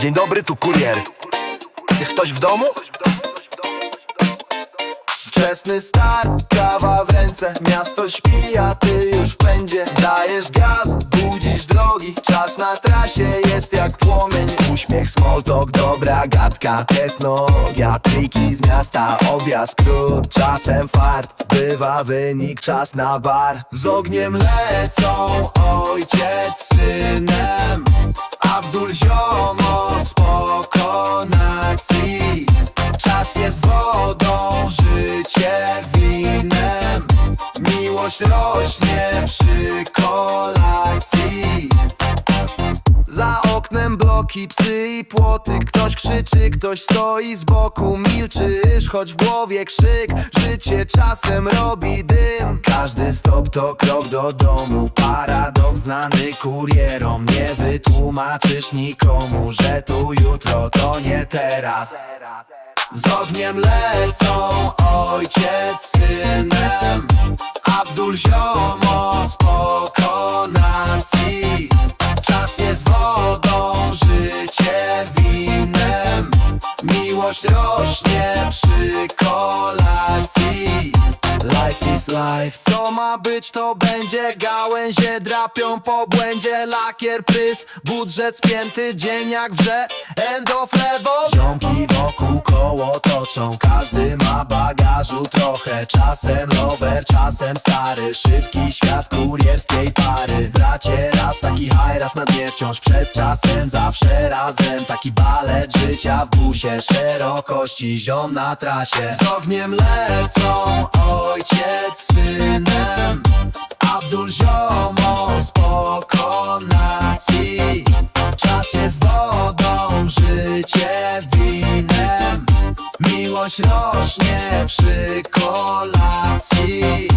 Dzień dobry, tu kurier. Jest ktoś w domu? Wczesny start, kawa w ręce. Miasto śpi, a ty już w pędzie. Dajesz gaz, budzisz drogi. Czas na trasie jest jak płomień. Uśmiech, small talk, dobra gadka. Technologia, triki z miasta. Objazd, skrót, czasem fart. Bywa wynik, czas na bar. Z ogniem lecą ojciec synem. Abdul ziomo Miłość rośnie przy kolacji za oknem bloki, psy i płoty. Ktoś krzyczy, ktoś stoi z boku. Milczysz, choć w głowie krzyk. Życie czasem robi dym. Każdy stop to krok do domu. Paradoks znany kurierom. Nie wytłumaczysz nikomu Że tu jutro to nie teraz. Z ogniem lecą ojciec synem Abdul ziomo z pokonacji. Czas jest wodą, życie winem. Miłość rośnie przy kolacji Life. Co ma być to będzie. Gałęzie drapią po błędzie. Lakier, prys, budżet spięty. Dzień jak wrze, end of level Ziomki wokół koło toczą. Każdy ma bagażu trochę. Czasem rower, czasem stary. Szybki świat kurierskiej pary. Bracie, raz taki high, raz na dnie Wciąż. Przed czasem, zawsze razem. Taki balet życia w busie. Szerokości ziom na trasie. Z ogniem lecą ojciec Abdul ziomo z pokonacji. Czas jest wodą, życie winem. Miłość rośnie przy kolacji